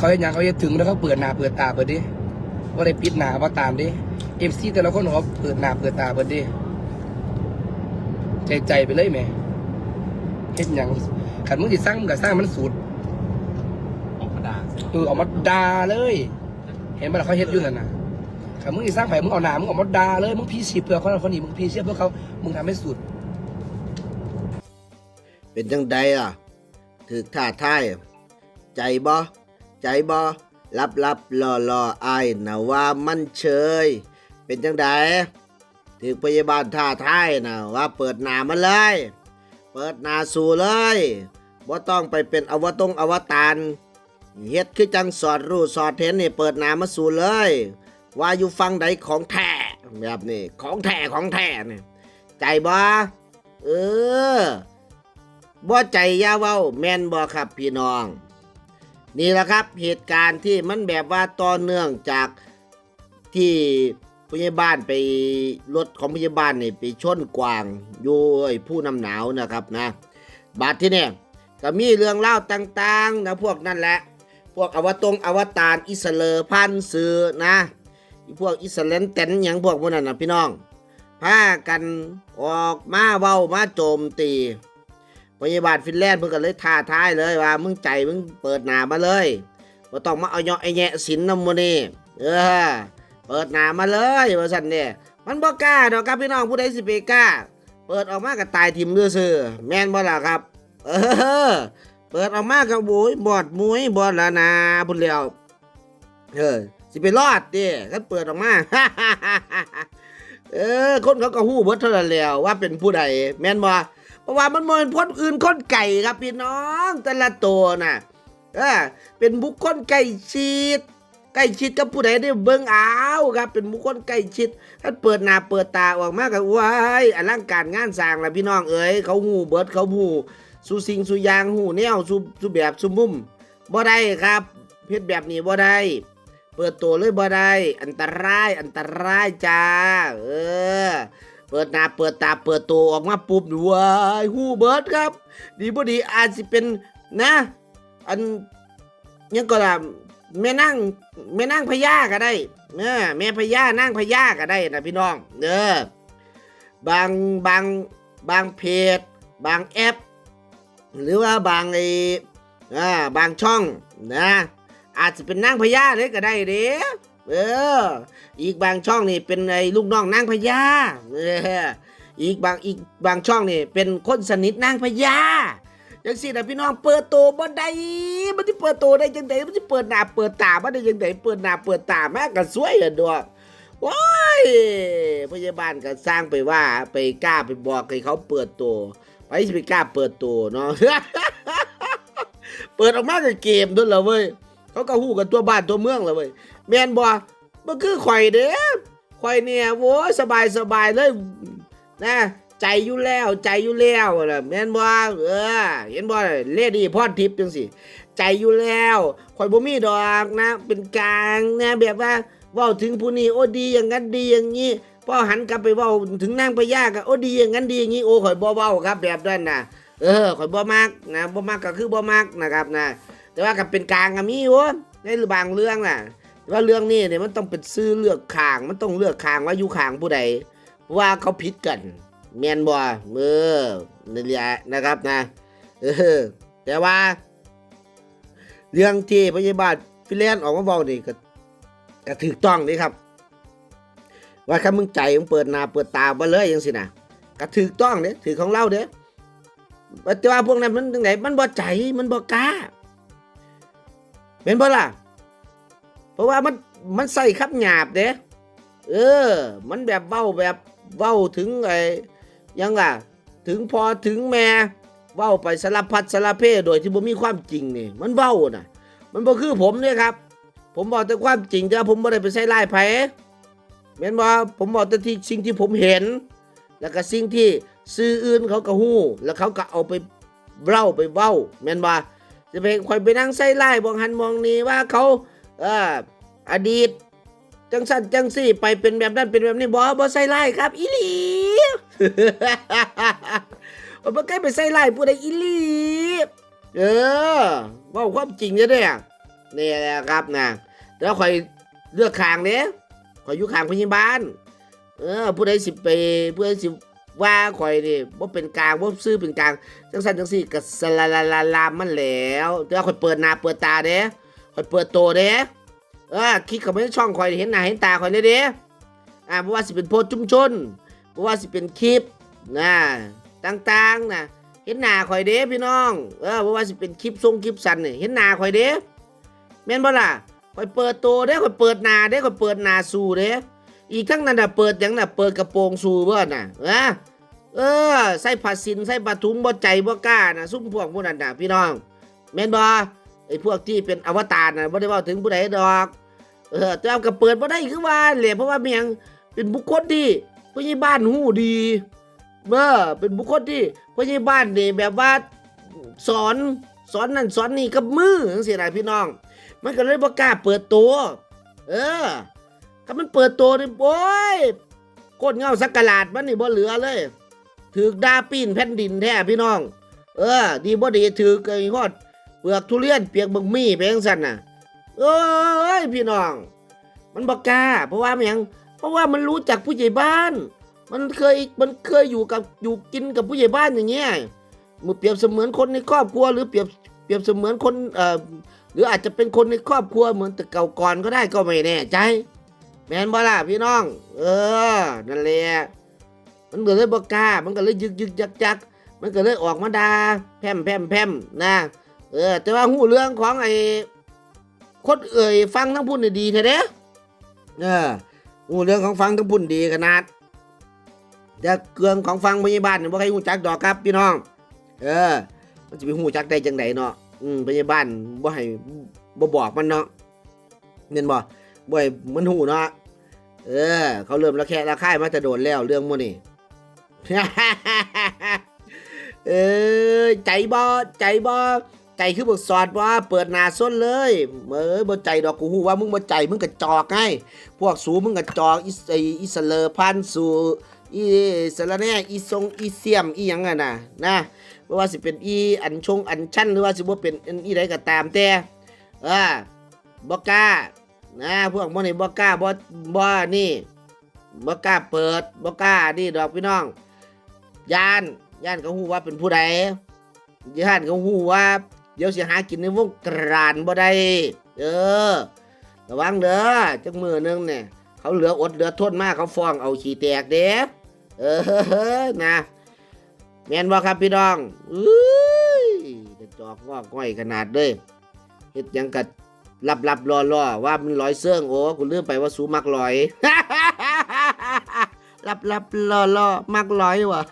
เขาเห็นอย่างเขาจะถึงแล้วเขาเปิดหน้าเปิดตาเปิดดิว่าได้ปิดหน้าว่าตามดิเอฟซีแต่ละคนเขาเปิดหน้าเปิดตาเปิดดิใจใจไปเลยแหม่เห็นอย่างขันมึงจะสร้างมึงก็สร้างมันสูตรออกมาด่าสิเออออกมาด่าเลย เห็นปะล่ะเขาเฮ็ดอยู่นั่นน่ะขันมึงจะสร้างไผ่มึงเอาหนามึงออกมาด่าเลยมึงพีชีพเพื่อคนนั้นคนนี้มึงพีเชีพเพื่อเขามึงทำให้สุด เป็นจังใดอะถือท่าท่ายใจบ่ ใจบ่รับรับรอรอไอายนะว่ามันเชย เป็นจังใดถือพยาบาลท่าท่ายนะว่าเปิดหนามาเลย เปิดหนาสู่เลยบ่ต้องไปเป็นอวตงอวตารเฮ็ดคือจังสอดรู้สอดเห็นนี่เปิดหนามาสู่เลย ว่าอยู่ฟังใดของแท้แบบนี้ของแท้ของแท้นี่ใจบ่เออบ่ใจยาเว้าแม่นบ่ครับพี่น้อง นี่แหละครับเหตุการณ์ที่มันแบบว่าต่อเนื่องจากที่พยาบาลไปรถของพยาบาลนี่ไปชนกวางอยู่ผู้นำหนาวนะครับนะบาดที่เนี่ยก็มีเรื่องเล่าต่างๆนะพวกนั่นแหละ พวกอวตงอวตารอิสเลอพันซื้อนะพวกอิสเลนเต็นอย่างพวกพวกนั้นนะพี่น้องพากันออกมาเว้ามาโจมตี พยาบาลฟินแลนด์เพิ่งก็เลยท้าทายเลยว่ามึงใจมึงเปิดหนามาเลยบ่ต้องมาเอาเนาะไอแยะสินนำมื้อนี้เออ เปิดหนามาเลยว่าซั่นเนี่ยมันบ่กล้าดอกครับพี่น้องผู้ใดสิไปกล้า เปิดออกมาก็ตายทิ่มซื่อๆแม่นบ่ล่ะครับ เออ เปิดออกมาก็โวยบอดมุ้ยบอดละนาพุ่นแล้วเออสิไปรอดดิคันเปิดออกมาเออคนเขาก็ฮู้เบิดเท่านั้นแล้วว่าเป็นผู้ใดแม่นบ่ ราะว่ามันมเป็นพ้นอื่นคนไก่ครับพี่น้องแต่ละตัวน่ะเออเป็นบุคคลไก่ชิดใกล้ชิดกับผู้ใดได้เบิ่งเอาครับ เป็นบุคคลใกล้ชิดถ้าเปิดหน้าเปิดตาออกมาก็ว้ายอลังการงานสร้างละพี่น้องเอ๋ยเขาหูเบิดเขาหูสูสิงสูยางหูแนวสู่สู่แบบสูมุมบ่ได้ครับเฮ็ดแบบนี้บ่ได้ เปิดตัวเลยบ่ได้ อันตรายอันตรายจ้า เออ เปิดหน้าเปิดตาเปิดตัวออกมาปุ๊บว้ายหูเบิร์ดครับ ดีบ่ดีอาจสิเป็นนะ อันยังก็ล่ะแม่นั่งแม่นั่งพญาก็ได้เออแม่พญานั่งพญาก็ได้นะพี่น้องเด้อบางบางบางเพจ บางแอป หรือว่าบางไอ้อ่าบางช่องนะ อาจจะเป็นนั่งพญาเลยก็ได้เด้ เออ อีกบางช่องนี่เป็นไอ้ลูกน้องนางพญาเอออีกบางอีกบางช่องนี่เป็นคนสนิทนางพญาจังสินะพี่น้องเปิดโตวบ่ได้มันจะเปิดโตวได้จังไดมันจะเปิดหน้าเปิดตาบ่ได้จังไดเปิดหน้าเปิดตาแม่ก็สวยอะดอกว้ายพยาบาลก็สร้างไปว่าไปกล้าไปบอกให้เขาเปิดตัวไปสิไปกล้าเปิดตัวเนาะเปิดออกมาก็เกมด้วยเหรอเว้ยเขาก็ฮู้กันตัวบ้านตัวเมืองเลยเว้ย แมนบ่มันคือข่อยเด้ข่อยเนี่ยโว้สบายสบายเลยนะใจอยู่แล้วใจอยู่แล้วล่ะแม่นบ่เออเห็นบ่เลดี้พอดทิพย์จังสิใจอยู่แล้วข่อยบ่มีดอกนะ เป็นกลางนะแบบว่าเว้าถึงผู้นี้โอ้ดีอย่างนั้นดีอย่างนี้พอหันกลับไปเว้าถึงนางพญาก็โอ้ดีอย่างนั้นดีอย่างนี้โอ้ข่อยบ่เว้าครับ แบบนั้นน่ะเออข่อยบ่มักนะบ่มักก็คือบ่มักนะครับนะ แต่ว่ากับเป็นกลางก็มีอยู่ในบางเรื่องน่ะ ว่าเรื่องนี้เนี่ยมันต้องเป็นซื้อเลือกขาง มันต้องเลือกขางว่าอยู่ขางผู้ใด ว่าเขาผิดกันแมนบ่เออนี่แหละนะครับนะเออแต่ว่า เรื่องที่พยาบาลฟิเลนออกมาบอกนี่ก็ก็ถูกต้องนี่ครับ ว่าคำมึงใจมึงเปิดหน้าเปิดตาบ่เลยยังสินะก็ถูกต้องเด้ถือของเราเด้แต่ว่าพวกนั้นมันจังไงมันบ่ใจมันบ่กล้าเป็นบ่ล่ะ ราะว่ามันมันใส่คำหยาบเด้เออ มันแบบเว้าแบบเว้าถึงไอ้ยังอะ ถึงพอถึงแม่เว้าไปสารพัดสารเพโดยที่บ่มีความจริงนี่ มันเว้าน่ะ มันบ่คือผมเนี่ยครับ ผมบอกแต่ความจริงแต่ว่าผมบ่ได้ไปใส่ร้ายไผแม่นบ่ผมบอกแต่ที่สิ่งที่ผมเห็น แล้วก็สิ่งที่สื่ออื่นเขาก็ฮู้ แล้วเขาก็เอาไปเล่าไปเว้าแม่นบ่จะไปคอยไปนั่งใส่ร้ายมองหันมองนี้ว่าเขา อออดีต จังสั่นจังสี่ ไปเป็นแบบนั้นเป็นแบบนี้บอบอใส่ไล่ครับอีหลีบ่ใกล้ไปใส่ไล่ผู้ใดอีหลีเออว่าความจริงจะได้อะนี่แหละครับนะแล้วคอยเลือกคางเด้คอยอยู่คางพยาบาลเออผู้ใดสิไปผู้ใดสิว่าคอยนี่ว่าเป็นกลางว่าซื้อเป็นกลางจังสันจังสี่กับสลาลาลาลามันแล้วแต่ว่าคอยเปิดหน้าเปิดตาเด้ค อยเปิดโตวเด้เออคลิกเข้าไปในช่องคอยเห็นหน้าเห็นตาคอยเลยเด้อ่าเพราะว่าสิเป็นโพสต์ชุมชนเพราะว่าสิเป็นคลิปนะต่างๆนะเห็นหน้าข่อยเด้พี่น้องเออเพราะว่าสิเป็นคลิปทรงคลิปสั้นนี่เห็นหน้าข่อยเด้แม่นบ่ล่ะข่อยเปิดตัวเด้ข่อยเปิดหน้าเด้ข่อยเปิดหน้าสู่เด้อีกทั้งนั้นน่ะเปิดหยังน่ะเปิดกระโปรงสู่เบิ่น่ะเออเออใส่ผ้าสินใส่ผ้าถุงบ่ใจบ่กล้าน่ะซุ่มพวกพวกนั้นน่ะพี่น้องแม่นบ่ ไอ้พวกที่เป็นอวตารน่ะบ่ได้ว้าถึงผู้ใดดอก เออแต่เอาก็เปิดบ่ได้คือว่าแหละเพราะว่าเมียงเป็นบุคคลที่ผู้ใหญ่บ้านฮู้ดีเมื่อเป็นบุคคลที่ผู้ใหญ่บ้านนี่แบบว่าสอนสอนนั่นสอนนี่กับมือจังซี่นะพี่น้อง มันก็เลยบ่กล้าเปิดตัว เออถ้ามันเปิดตัวนี่โอ้ยโคตรเงาสักกะลาดมันนี่บ่เหลือเลยถือดาปีนแผ่นดินแท้พี่น้อง เออ ดีบ่ดีถือกไอ้ฮอด เปลือกทุเรียนเปียกบักมี่ไปจังซั่นน่ะ เอ้ยพี่น้อง มันบ่กล้า เพราะว่ามันยังเพราะว่ามันรู้จักผู้ใหญ่บ้าน มันเคยมันเคยอยู่กับอยู่กินกับผู้ใหญ่บ้านอย่างเงี้ยมือเปรียบเสมือนคนในครอบครัว หรือเปรียบเปรียบเสมือนคนเอ่อหรืออาจจะเป็นคนในครอบครัวเหมือนแต่เก่าก่อนก็ได้ก็ไม่แน่ใจ แมนบ่ล่ะพี่น้อง เออนั่นแหละมันก็เลยบ่กล้า มันก็เลยยึกยึกยักยักมันก็เลยออกมาดาแพมแพมแพมนะ เออ แต่ว่าหูเรื่องของไอ้คนเอ่ยฟังทั้งพุ่นนี่ดีแท้เด้เออหูเรื่องของฟังทั้งพุ่นดีขนาดแต่เครื่องของฟังพยาบาลเนี่ยบ่ใครหูจักดอกครับพี่น้อง เออ มันจะไปหูจักได้จังไดเนาะอืมพยาบาลบ่ให้บ่บอกมันเนาะเห็นบ่บ่ให้มันหูเนาะเออ เขาเริ่มระแคะระค่ายมาแต่โดนแล้วเรื่องมื้อนี้เออใจบ่ใจบ่ ใจคือบ่สอดบ่าเปิดหนาส้นเลยเอ้ยบ่ใจดอกกูฮู้ว่ามึงบ่ใจมึงก็จอกไงพวกสูมึงก็จอกอีไออีสเลอพันสูอีสารแน่อีทรงอีเสียมอีหยังอะนะนะไม่ว่าสิเป็นอีอันชงอันชั้นหรือว่าสิบ่เป็นอันอีใดก็ตามแต่เออบ่กล้านะพวกมันนี่บ่กล้าบ่บ่นี่บ่กล้าเปิดบ่กล้านี่ดอกพี่น้องย่านย่านเขาฮู้ว่าเป็นผู้ใดย่านเขาฮู้ว่า เดี๋ยวสิหากินในวงกรานบ่ได้เออระวังเด้อจักมือหนึงเนี่ยเขาเหลืออดเหลือทนมากเขาฟ้องเอาขี้แตกเด้เออนะแม่นบ่ครับพี่น้องอุ้ยกระจอกงอกง่อยขนาดเลยเฮ็ดยังกัดลับลับรอรอว่ามันลอยเสื่องโอ้กูลืมไปว่าสูมักลอยลับลับรอรอมักลอยวะ